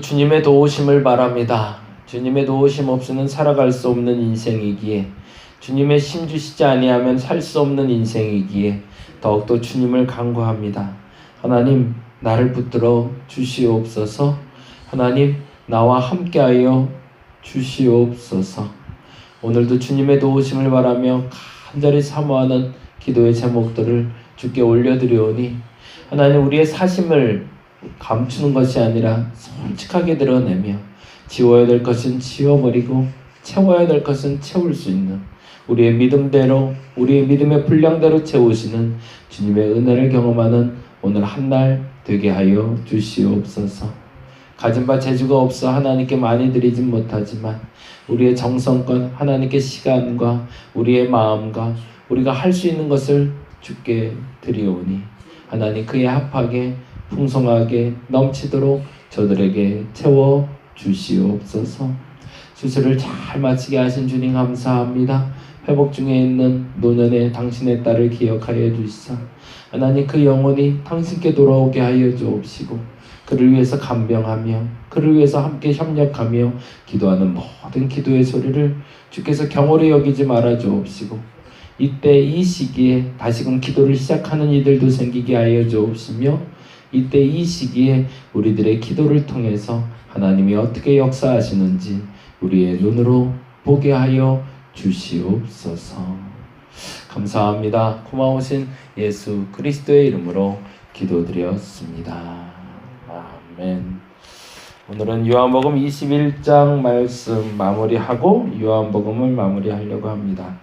주님의 도우심을 바랍니다. 주님의 도우심 없이는 살아갈 수 없는 인생이기에 주님의 심 주시지 아니하면 살 수 없는 인생이기에 더욱더 주님을 간구합니다. 하나님 나를 붙들어 주시옵소서. 하나님 나와 함께하여 주시옵소서. 오늘도 주님의 도우심을 바라며 간절히 사모하는 기도의 제목들을 주께 올려드리오니 하나님 우리의 사심을 감추는 것이 아니라 솔직하게 드러내며 지워야 될 것은 지워버리고 채워야 될 것은 채울 수 있는 우리의 믿음대로 우리의 믿음의 분량대로 채우시는 주님의 은혜를 경험하는 오늘 한 날 되게 하여 주시옵소서. 가진 바 재주가 없어 하나님께 많이 드리진 못하지만 우리의 정성껏 하나님께 시간과 우리의 마음과 우리가 할 수 있는 것을 주께 드리오니 하나님 그에 합하게 풍성하게 넘치도록 저들에게 채워 주시옵소서. 수술을 잘 마치게 하신 주님 감사합니다. 회복 중에 있는 노년의 당신의 딸을 기억하여 주시사 하나님 그 영혼이 당신께 돌아오게 하여 주옵시고 그를 위해서 간병하며 그를 위해서 함께 협력하며 기도하는 모든 기도의 소리를 주께서 경홀히 여기지 말아 주옵시고 이때 이 시기에 다시금 기도를 시작하는 이들도 생기게 하여 주옵시며 이때 이 시기에 우리들의 기도를 통해서 하나님이 어떻게 역사하시는지 우리의 눈으로 보게 하여 주시옵소서. 감사합니다. 고마우신 예수 그리스도의 이름으로 기도드렸습니다. 아멘. 오늘은 요한복음 21장 말씀 마무리하고 요한복음을 마무리하려고 합니다.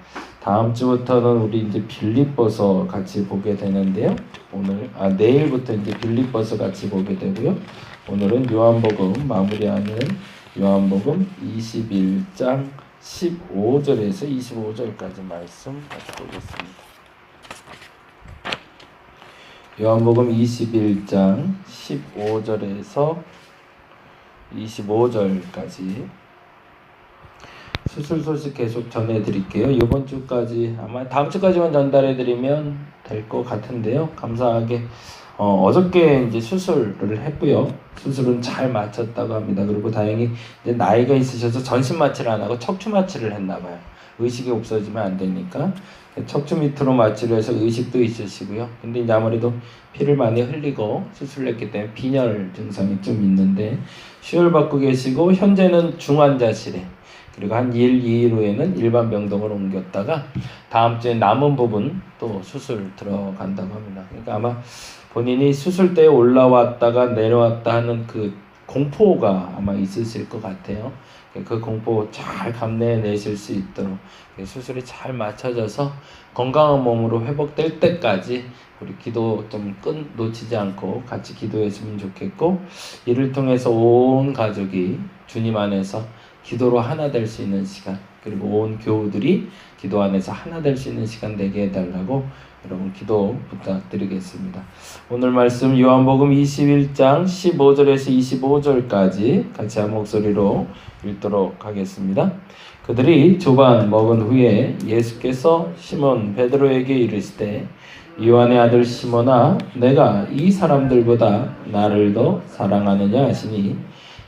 다음 주부터는 우리 이제 빌립보서 같이 보게 되는데요. 오늘 아 내일부터 이제 빌립보서 같이 보게 되고요. 오늘은 요한복음 마무리하는 요한복음 21장 15절에서 25절까지 말씀 같이 보겠습니다. 요한복음 21장 15절에서 25절까지 수술 소식 계속 전해드릴게요. 이번 주까지 아마 다음 주까지만 전달해드리면 될 것 같은데요. 감사하게 어, 어저께 이제 수술을 했고요. 수술은 잘 마쳤다고 합니다. 그리고 다행히 이제 나이가 있으셔서 전신 마취를 안 하고 척추 마취를 했나 봐요. 의식이 없어지면 안 되니까 척추 밑으로 마취를 해서 의식도 있으시고요. 근데 이제 아무래도 피를 많이 흘리고 수술을 했기 때문에 빈혈 증상이 좀 있는데 수혈 받고 계시고 현재는 중환자실에 그리고 한 1, 2일 후에는 일반 병동으로 옮겼다가 다음 주에 남은 부분 또 수술 들어간다고 합니다. 그러니까 아마 본인이 수술대에 올라왔다가 내려왔다 하는 그 공포가 아마 있으실 것 같아요. 그 공포 잘 감내내실 수 있도록 수술이 잘 맞춰져서 건강한 몸으로 회복될 때까지 우리 기도 좀 끈 놓치지 않고 같이 기도했으면 좋겠고 이를 통해서 온 가족이 주님 안에서 기도로 하나 될 수 있는 시간 그리고 온 교우들이 기도 안에서 하나 될 수 있는 시간 되게 해달라고 여러분 기도 부탁드리겠습니다. 오늘 말씀 요한복음 21장 15절에서 25절까지 같이 한 목소리로 읽도록 하겠습니다. 그들이 조반 먹은 후에 예수께서 시몬 베드로에게 이르시되 요한의 아들 시몬아 내가 이 사람들보다 나를 더 사랑하느냐 하시니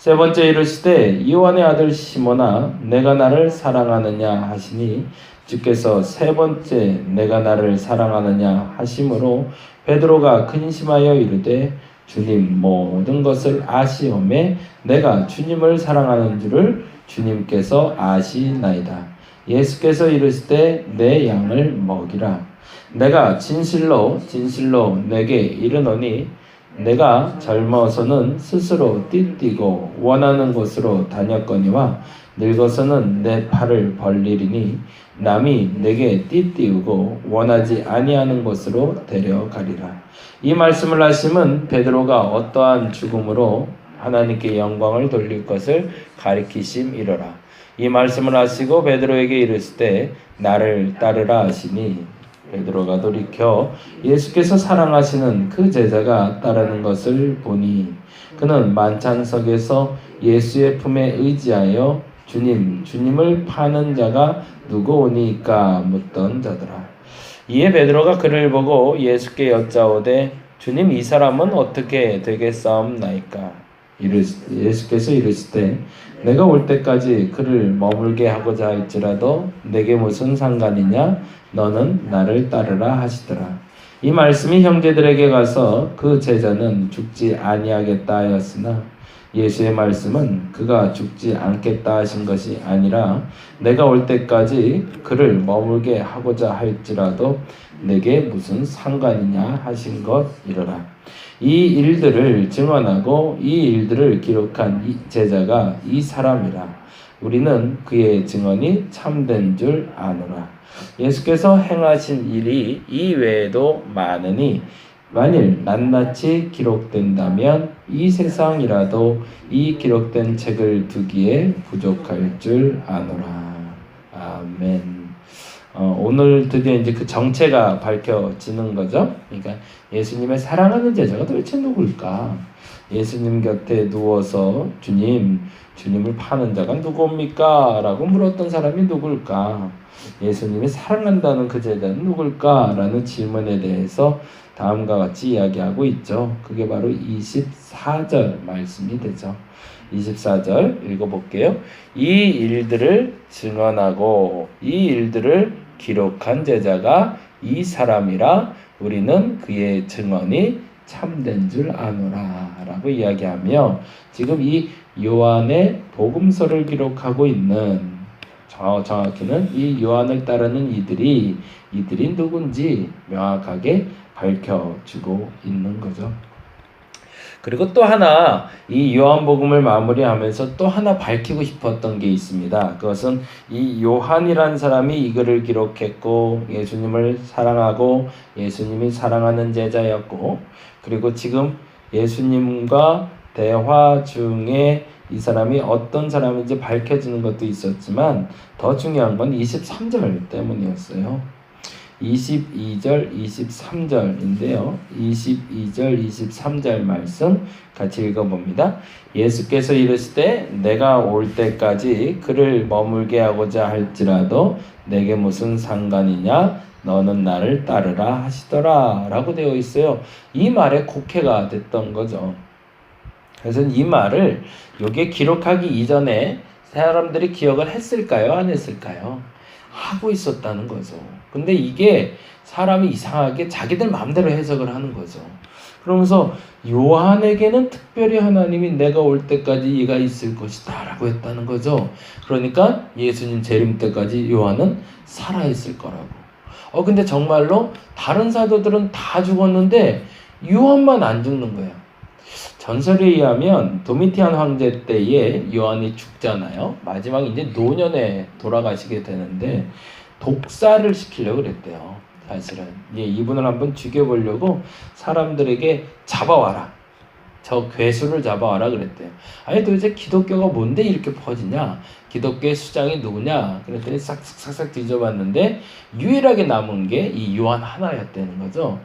세 번째 이르시되 요한의 아들 시몬아 내가 나를 사랑하느냐 하시니 주께서 세 번째 내가 나를 사랑하느냐 하심으로 베드로가 근심하여 이르되 주님 모든 것을 아시오매 내가 주님을 사랑하는 줄을 주님께서 아시나이다. 예수께서 이르시되 내 양을 먹이라. 내가 진실로 진실로 내게 이르노니 내가 젊어서는 스스로 띠뛰고 원하는 곳으로 다녔거니와 늙어서는 내 팔을 벌리리니 남이 내게 띠띠우고 원하지 아니하는 곳으로 데려가리라. 이 말씀을 하심은 베드로가 어떠한 죽음으로 하나님께 영광을 돌릴 것을 가리키심이로라. 이 말씀을 하시고 베드로에게 이르실 때 나를 따르라 하시니 베드로가 돌이켜 예수께서 사랑하시는 그 제자가 따르는 것을 보니 그는 만찬석에서 예수의 품에 의지하여 주님 주님을 파는 자가 누구 오니까 묻던 자더라. 이에 베드로가 그를 보고 예수께 여짜오되 주님 이 사람은 어떻게 되겠사옵나이까 이르 예수께서 이르시되 내가 올 때까지 그를 머물게 하고자 할지라도 내게 무슨 상관이냐 너는 나를 따르라 하시더라 이 말씀이 형제들에게 가서 그 제자는 죽지 아니하겠다 하였으나 예수의 말씀은 그가 죽지 않겠다 하신 것이 아니라 내가 올 때까지 그를 머물게 하고자 할지라도 내게 무슨 상관이냐 하신 것이러라. 이 일들을 증언하고 이 일들을 기록한 이 제자가 이 사람이라. 우리는 그의 증언이 참된 줄 아노라. 예수께서 행하신 일이 이 외에도 많으니 만일 낱낱이 기록된다면 이 세상이라도 이 기록된 책을 두기에 부족할 줄 아노라. 아멘. 어, 오늘 드디어 이제 그 정체가 밝혀지는 거죠. 그러니까 예수님의 사랑하는 제자가 도대체 누굴까? 예수님 곁에 누워서 주님, 주님을 파는 자가 누굽니까? 라고 물었던 사람이 누굴까? 예수님이 사랑한다는 그 제자는 누굴까? 라는 질문에 대해서 다음과 같이 이야기하고 있죠. 그게 바로 24절 말씀이 되죠. 24절 읽어볼게요. 이 일들을 증언하고 이 일들을 기록한 제자가 이 사람이라 우리는 그의 증언이 참된 줄 아노라 라고 이야기하며 지금 이 요한의 복음서를 기록하고 있는 정확히는 이 요한을 따르는 이들이 이들이 누군지 명확하게 밝혀주고 있는 거죠. 그리고 또 하나 이 요한복음을 마무리하면서 또 하나 밝히고 싶었던 게 있습니다. 그것은 이 요한이란 사람이 이 글을 기록했고 예수님을 사랑하고 예수님이 사랑하는 제자였고 그리고 지금 예수님과 대화 중에 이 사람이 어떤 사람인지 밝혀지는 것도 있었지만 더 중요한 건 23절 때문이었어요. 22절, 23절인데요. 22절, 23절 말씀 같이 읽어봅니다. 예수께서 이르시되 내가 올 때까지 그를 머물게 하고자 할지라도 내게 무슨 상관이냐? 너는 나를 따르라 하시더라 라고 되어 있어요. 이 말에 곡해가 됐던 거죠. 그래서 이 말을 여기에 기록하기 이전에 사람들이 기억을 했을까요? 안 했을까요? 하고 있었다는 거죠. 근데 이게 사람이 이상하게 자기들 마음대로 해석을 하는 거죠. 그러면서 요한에게는 특별히 하나님이 내가 올 때까지 이가 있을 것이다 라고 했다는 거죠. 그러니까 예수님 재림 때까지 요한은 살아있을 거라고. 어, 근데 정말로 다른 사도들은 다 죽었는데 요한만 안 죽는 거예요. 전설에 의하면 도미티안 황제 때에 요한이 죽잖아요. 마지막 이제 노년에 돌아가시게 되는데 독사를 시키려고 그랬대요. 사실은 예, 이분을 한번 죽여보려고 사람들에게 잡아와라. 저 괴수를 잡아와라 그랬대요. 아니 도대체 기독교가 뭔데 이렇게 퍼지냐? 기독교의 수장이 누구냐? 그랬더니 싹싹싹 뒤져봤는데 유일하게 남은 게 이 요한 하나였다는 거죠.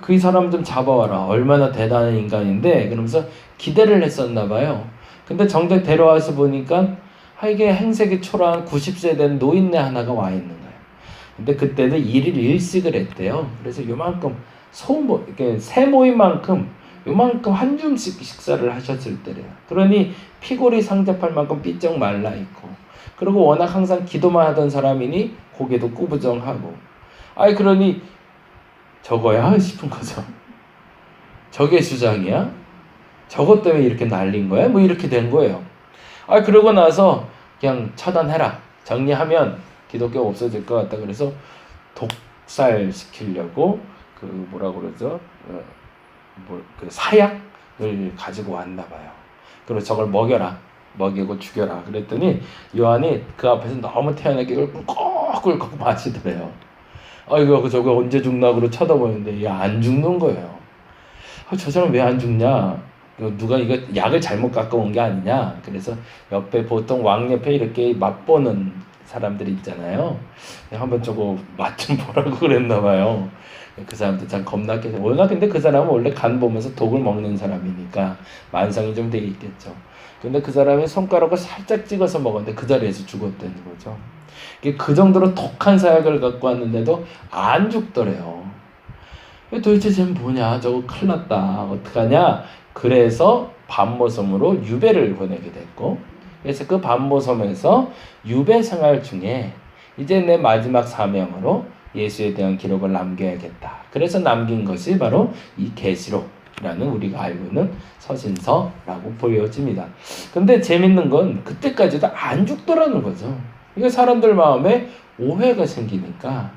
그 사람 좀 잡아와라. 얼마나 대단한 인간인데 그러면서 기대를 했었나 봐요. 근데 정작 데려와서 보니까 하이게 행색이 초라한 90세 된 노인네 하나가 와 있는 거예요. 근데 그때는 일일 일식을 했대요. 그래서 요만큼 소모, 이렇게 새 모임만큼 요만큼 한 줌씩 식사를 하셨을 때래요. 그러니 피골이 상접할 만큼 삐쩍 말라 있고, 그리고 워낙 항상 기도만 하던 사람이니 고개도 꾸부정하고, 아이 그러니 저거야 싶은 거죠. 저게 수장이야? 저것 때문에 이렇게 날린 거야? 뭐 이렇게 된 거예요. 아 그러고 나서 그냥 차단해라. 정리하면 기독교 없어질 것 같다. 그래서 독살 시키려고 그 뭐라 그러죠? 어, 뭐그 사약을 가지고 왔나 봐요. 그리고 저걸 먹여라. 먹이고 죽여라. 그랬더니 요한이 그 앞에서 너무 태연하게 꿀꺽꿀꺽 마시더래요. 아이고 저거 언제 죽나 그러 쳐다보는데 야안 죽는 거예요. 아, 저 사람 왜 안 죽냐? 이거 누가 이거 약을 잘못 갖고 온 게 아니냐. 그래서 옆에 보통 왕 옆에 이렇게 맛보는 사람들이 있잖아요. 한번 저거 맛 좀 보라고 그랬나 봐요. 그 사람도 참 겁나게 워낙 근데 그 사람은 원래 간 보면서 독을 먹는 사람이니까 만성이 좀 돼 있겠죠. 근데 그 사람이 손가락을 살짝 찍어서 먹었는데 그 자리에서 죽었다는 거죠. 그 정도로 독한 사약을 갖고 왔는데도 안 죽더래요. 도대체 쟤는 뭐냐? 저거 큰일 났다. 어떡하냐? 그래서 반모섬으로 유배를 보내게 됐고, 그래서 그 반모섬에서 유배 생활 중에 이제 내 마지막 사명으로 예수에 대한 기록을 남겨야겠다. 그래서 남긴 것이 바로 이 계시록이라는 우리가 알고 있는 서신서라고 보여집니다. 근데 재밌는 건 그때까지도 안 죽더라는 거죠. 이게 사람들 마음에 오해가 생기니까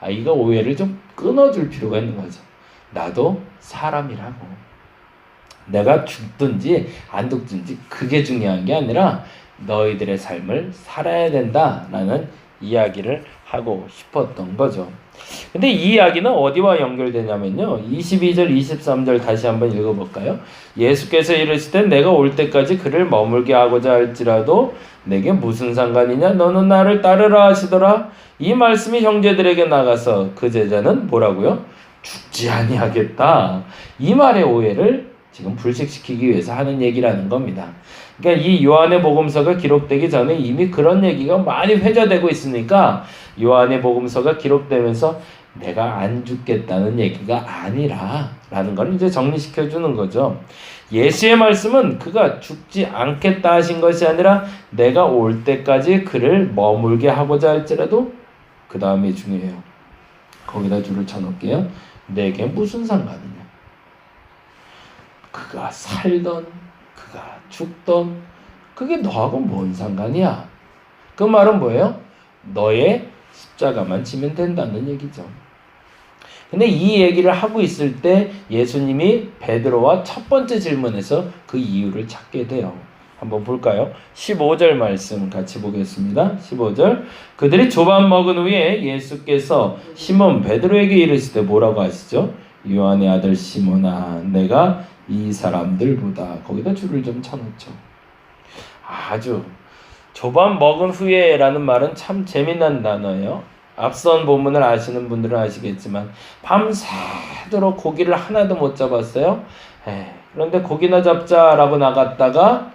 아 이거 오해를 좀 끊어줄 필요가 있는 거죠. 나도 사람이라고. 내가 죽든지 안 죽든지 그게 중요한 게 아니라 너희들의 삶을 살아야 된다라는 이야기를 하고 싶었던 거죠. 근데 이 이야기는 어디와 연결되냐면요. 22절, 23절 다시 한번 읽어볼까요? 예수께서 이르시되 내가 올 때까지 그를 머물게 하고자 할지라도 내게 무슨 상관이냐? 너는 나를 따르라 하시더라. 이 말씀이 형제들에게 나가서 그 제자는 뭐라고요? 죽지 아니하겠다. 이 말의 오해를 지금 불식시키기 위해서 하는 얘기라는 겁니다. 그러니까 이 요한의 복음서가 기록되기 전에 이미 그런 얘기가 많이 회자되고 있으니까 요한의 복음서가 기록되면서 내가 안 죽겠다는 얘기가 아니라 라는 걸 이제 정리시켜 주는 거죠. 예수의 말씀은 그가 죽지 않겠다 하신 것이 아니라 내가 올 때까지 그를 머물게 하고자 할지라도 그 다음이 중요해요. 거기다 줄을 쳐놓을게요. 내게 무슨 상관이냐? 그가 살던, 그가 죽던, 그게 너하고 뭔 상관이야? 그 말은 뭐예요? 너의 십자가만 지면 된다는 얘기죠. 근데 이 얘기를 하고 있을 때 예수님이 베드로와 첫 번째 질문에서 그 이유를 찾게 돼요. 한번 볼까요? 15절 말씀 같이 보겠습니다. 15절. 그들이 조반 먹은 후에 예수께서 시몬 베드로에게 이르시되 뭐라고 하시죠? 요한의 아들 시몬아 내가 이 사람들보다 거기다 줄을 좀 쳐놓죠. 아주 조반 먹은 후에라는 말은 참 재미난 단어예요. 앞선 본문을 아시는 분들은 아시겠지만 밤새도록 고기를 하나도 못 잡았어요. 에이, 그런데 고기나 잡자라고 나갔다가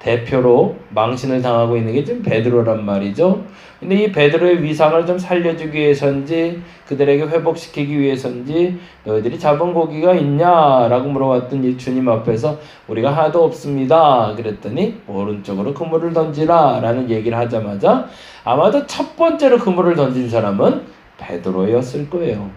대표로 망신을 당하고 있는 게 지금 베드로란 말이죠. 근데 이 베드로의 위상을 좀 살려주기 위해서인지 그들에게 회복시키기 위해서인지 너희들이 잡은 고기가 있냐라고 물어봤던 이 주님 앞에서 우리가 하나도 없습니다. 그랬더니 오른쪽으로 그물을 던지라라는 얘기를 하자마자 아마도 첫 번째로 그물을 던진 사람은 베드로였을 거예요.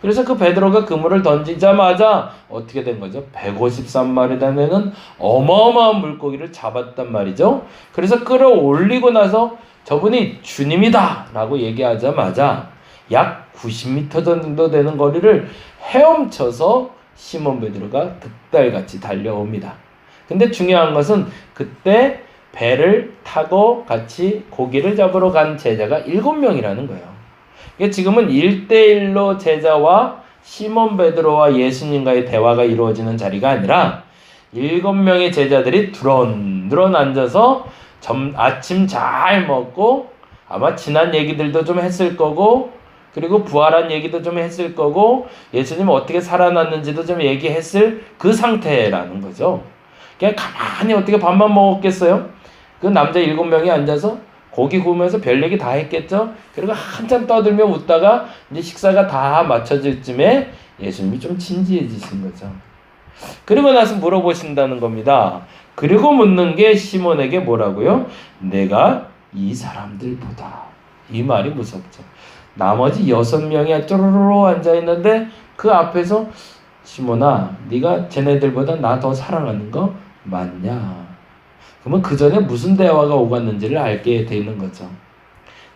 그래서 그 베드로가 그물을 던지자마자 어떻게 된 거죠? 153마리 되는 어마어마한 물고기를 잡았단 말이죠. 그래서 끌어올리고 나서 저분이 주님이다 라고 얘기하자마자 약 90m 정도 되는 거리를 헤엄쳐서 시몬 베드로가 득달같이 달려옵니다. 근데 중요한 것은 그때 배를 타고 같이 고기를 잡으러 간 제자가 7명이라는 거예요. 지금은 1대1로 제자와 시몬 베드로와 예수님과의 대화가 이루어지는 자리가 아니라 일곱 명의 제자들이 두런두런 앉아서 점, 아침 잘 먹고 아마 지난 얘기들도 좀 했을 거고 그리고 부활한 얘기도 좀 했을 거고 예수님 어떻게 살아났는지도 좀 얘기했을 그 상태라는 거죠. 그냥 가만히 어떻게 밥만 먹었겠어요? 그 남자 일곱 명이 앉아서 고기 구우면서 별 얘기 다 했겠죠? 그리고 한참 떠들며 웃다가 이제 식사가 다 맞춰질 쯤에 예수님이 좀 진지해지신 거죠. 그리고 나서 물어보신다는 겁니다. 그리고 묻는 게 시몬에게 뭐라고요? 내가 이 사람들보다. 이 말이 무섭죠. 나머지 여섯 명이 쪼로로 앉아 있는데 그 앞에서 시몬아, 네가 쟤네들보다 나 더 사랑하는 거 맞냐? 그러면 그 전에 무슨 대화가 오갔는지를 알게 되는 거죠.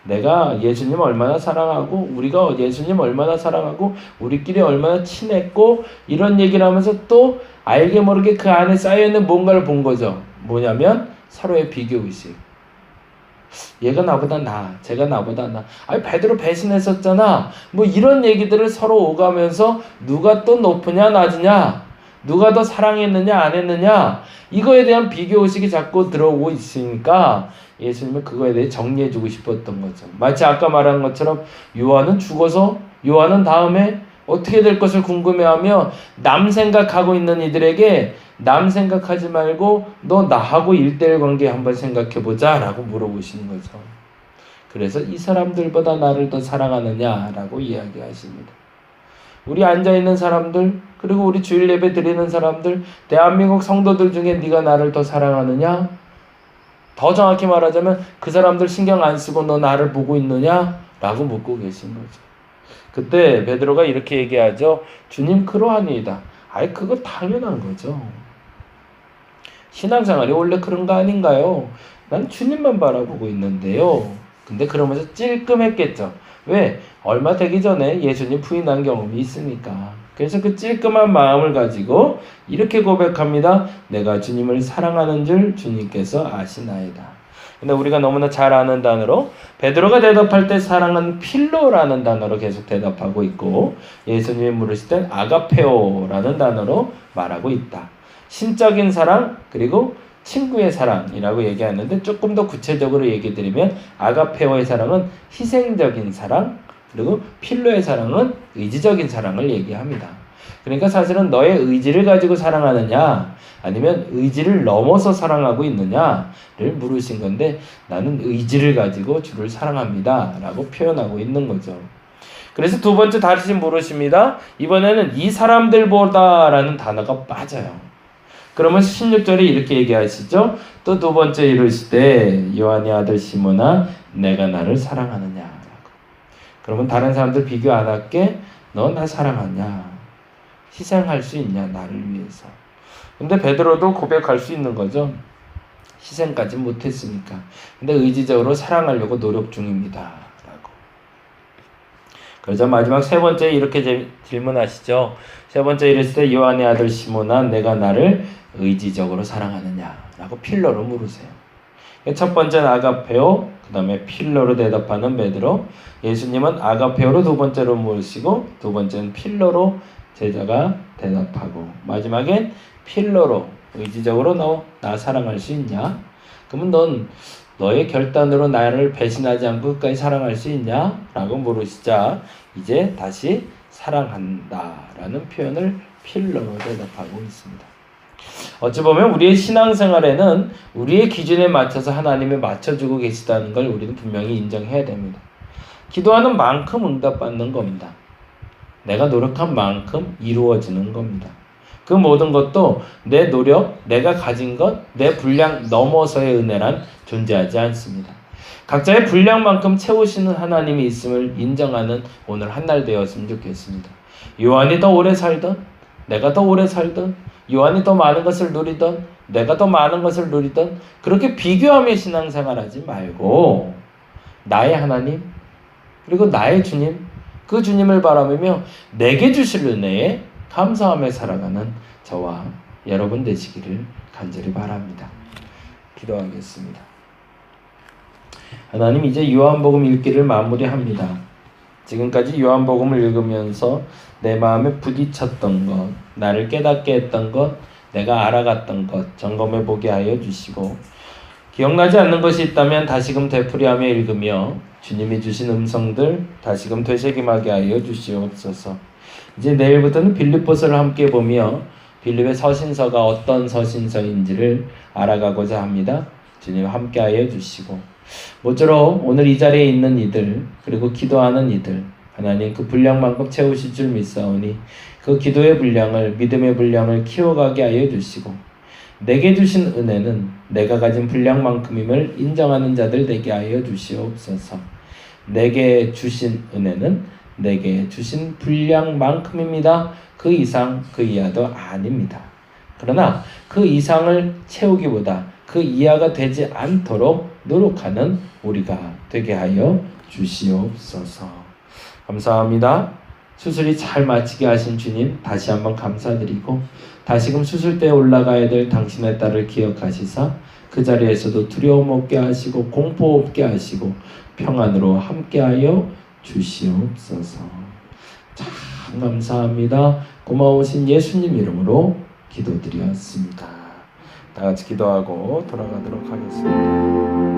내가 예수님 얼마나 사랑하고 우리가 예수님 얼마나 사랑하고 우리끼리 얼마나 친했고 이런 얘기를 하면서 또 알게 모르게 그 안에 쌓여 있는 뭔가를 본 거죠. 뭐냐면 서로의 비교 의식. 얘가 나보다 나, 제가 나보다 나. 아니 베드로 배신했었잖아. 뭐 이런 얘기들을 서로 오가면서 누가 또 높으냐 낮으냐 누가 더 사랑했느냐 안 했느냐 이거에 대한 비교 의식이 자꾸 들어오고 있으니까 예수님은 그거에 대해 정리해 주고 싶었던 거죠. 마치 아까 말한 것처럼 요한은 죽어서 요한은 다음에 어떻게 될 것을 궁금해하며 남 생각하고 있는 이들에게 남 생각하지 말고 너 나하고 일대일 관계 한번 생각해 보자라고 물어보시는 거죠. 그래서 이 사람들보다 나를 더 사랑하느냐라고 이야기하십니다. 우리 앉아 있는 사람들 그리고 우리 주일 예배 드리는 사람들 대한민국 성도들 중에 네가 나를 더 사랑하느냐? 더 정확히 말하자면 그 사람들 신경 안 쓰고 너 나를 보고 있느냐 라고 묻고 계신 거죠. 그때 베드로가 이렇게 얘기하죠. 주님 그러하니이다. 아이 그거 당연한 거죠. 신앙생활이 원래 그런 거 아닌가요? 난 주님만 바라보고 있는데요. 근데 그러면서 찔끔했겠죠. 왜? 얼마 되기 전에 예수님 부인한 경험이 있으니까. 그래서 그 찔끔한 마음을 가지고 이렇게 고백합니다. 내가 주님을 사랑하는 줄 주님께서 아시나이다. 근데 우리가 너무나 잘 아는 단어로 베드로가 대답할 때 사랑은 필로라는 단어로 계속 대답하고 있고 예수님이 물으실 땐 아가페오라는 단어로 말하고 있다. 신적인 사랑 그리고 친구의 사랑이라고 얘기하는데 조금 더 구체적으로 얘기 드리면 아가페오의 사랑은 희생적인 사랑 그리고 필로의 사랑은 의지적인 사랑을 얘기합니다. 그러니까 사실은 너의 의지를 가지고 사랑하느냐 아니면 의지를 넘어서 사랑하고 있느냐를 물으신 건데 나는 의지를 가지고 주를 사랑합니다 라고 표현하고 있는 거죠. 그래서 두 번째 다시 물으십니다. 이번에는 이 사람들보다 라는 단어가 빠져요. 그러면 16절에 이렇게 얘기하시죠. 또 두 번째 이르실 때 요한의 아들 시모나 내가 나를 사랑하느냐라고. 그러면 다른 사람들 비교 안 할게. 너 나 사랑하냐? 희생할 수 있냐 나를 위해서. 근데 베드로도 고백할 수 있는 거죠. 희생까지 못했으니까. 근데 의지적으로 사랑하려고 노력 중입니다. 그러자 마지막 세 번째 이렇게 질문하시죠. 세 번째 이랬을 때 요한의 아들 시모나 내가 나를 의지적으로 사랑하느냐? 라고 필러로 물으세요. 첫 번째는 아가페오, 그 다음에 필러로 대답하는 베드로. 예수님은 아가페오로 두 번째로 물으시고 두 번째는 필러로 제자가 대답하고 마지막엔 필러로 의지적으로 너 나 사랑할 수 있냐? 그러면 넌 너의 결단으로 나를 배신하지 않고 끝까지 사랑할 수 있냐? 라고 물으시자 이제 다시 사랑한다 라는 표현을 필러로 대답하고 있습니다. 어찌 보면 우리의 신앙생활에는 우리의 기준에 맞춰서 하나님을 맞춰주고 계시다는 걸 우리는 분명히 인정해야 됩니다. 기도하는 만큼 응답받는 겁니다. 내가 노력한 만큼 이루어지는 겁니다. 그 모든 것도 내 노력, 내가 가진 것, 내 분량 넘어서의 은혜란 존재하지 않습니다. 각자의 분량만큼 채우시는 하나님이 있음을 인정하는 오늘 한 날 되었으면 좋겠습니다. 요한이 더 오래 살던, 내가 더 오래 살던, 요한이 더 많은 것을 누리던, 내가 더 많은 것을 누리던, 그렇게 비교하며 신앙생활 하지 말고, 나의 하나님, 그리고 나의 주님, 그 주님을 바라보며 내게 주실 은혜에 감사하며 살아가는 저와 여러분 되시기를 간절히 바랍니다. 기도하겠습니다. 하나님 이제 요한복음 읽기를 마무리합니다. 지금까지 요한복음을 읽으면서 내 마음에 부딪혔던 것, 나를 깨닫게 했던 것, 내가 알아갔던 것 점검해 보게 하여 주시고 기억나지 않는 것이 있다면 다시금 되풀이하며 읽으며 주님이 주신 음성들 다시금 되새김하게 하여 주시옵소서. 이제 내일부터는 빌립보서를 함께 보며 빌립의 서신서가 어떤 서신서인지를 알아가고자 합니다. 주님 함께 하여 주시고 모쪼록 오늘 이 자리에 있는 이들 그리고 기도하는 이들 하나님 그 분량만큼 채우실 줄 믿사오니 그 기도의 분량을 믿음의 분량을 키워가게 하여 주시고 내게 주신 은혜는 내가 가진 분량만큼임을 인정하는 자들 되게 하여 주시옵소서. 내게 주신 은혜는 내게 주신 분량만큼입니다. 그 이상 그 이하도 아닙니다. 그러나 그 이상을 채우기보다 그 이하가 되지 않도록 노력하는 우리가 되게 하여 주시옵소서. 감사합니다. 수술이 잘 마치게 하신 주님 다시 한번 감사드리고 다시금 수술대에 올라가야 될 당신의 딸을 기억하시사 그 자리에서도 두려움 없게 하시고 공포 없게 하시고 평안으로 함께하여 주시옵소서. 참 감사합니다. 고마우신 예수님 이름으로 기도드렸습니다. 다 같이 기도하고 돌아가도록 하겠습니다.